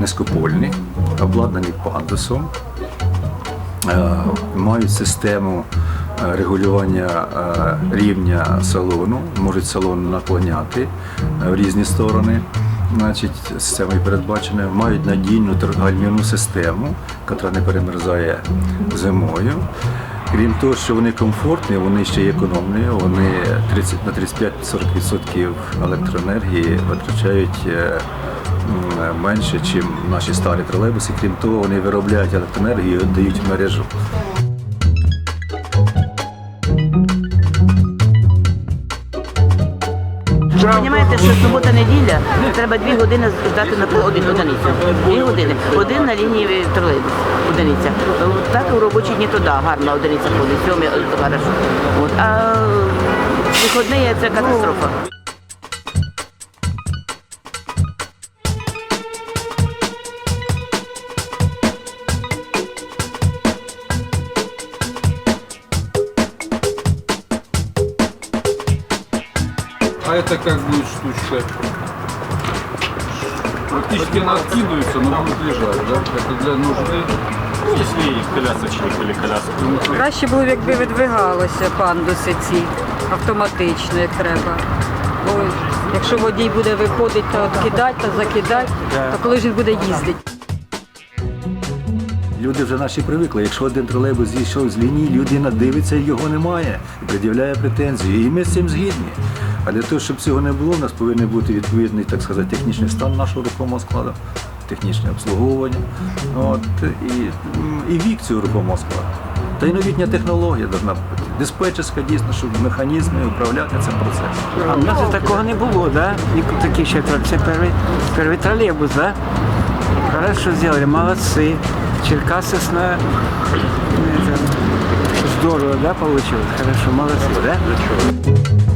низькопольні, обладнані пандусом, е, мають систему е, регулювання е, рівня салону, можуть салон наклоняти в різні сторони. Значить, системою передбачено, мають надійну торгальмівну систему, яка не перемерзає зимою. Крім того, що вони комфортні, вони ще й економні, вони 30, на 35-40% електроенергії витрачають менше, ніж наші старі тролейбуси. Крім того, вони виробляють електроенергію і віддають в мережу. Понімаєте, що субота-неділя треба дві години здати на один одиницю. Дві години. Один на лінії тролейбус. Одиниця. Так у робочі дні то да, гарна одиниця ходить, сьомі е, хорошо. От. А виходні це катастрофа. А это как будет штучка? Практически она откидывается, но будет лежать, да? Это для нужды. Если колясочник или коляска. Краще було б, якби видвигалося пандуси ці автоматично, як треба. Бо якщо водій буде виходити та откидати, та закидати, то коли ж він буде їздити? Люди вже наші привикли. Якщо один тролейбус зійшов з лінії, людина дивиться, його немає і пред'являє претензії. І ми з цим згідні. А для того, щоб цього не було, у нас повинен бути відповідний, так сказати, технічний стан нашого рухомого складу, технічне обслуговування. От, і, м, і вік цього рухомого складу. Та й новітня технологія повинна бути. Диспетчерська дійсно, щоб механізми управляти цим процесом. А в нас такого не було, да? Ні- Такі ще тро- це перший, перший тролейбус, да? Хорошо сделали, молодцы. Черкасовсна, это, здорово, да, получилось? Хорошо, молодцы, да?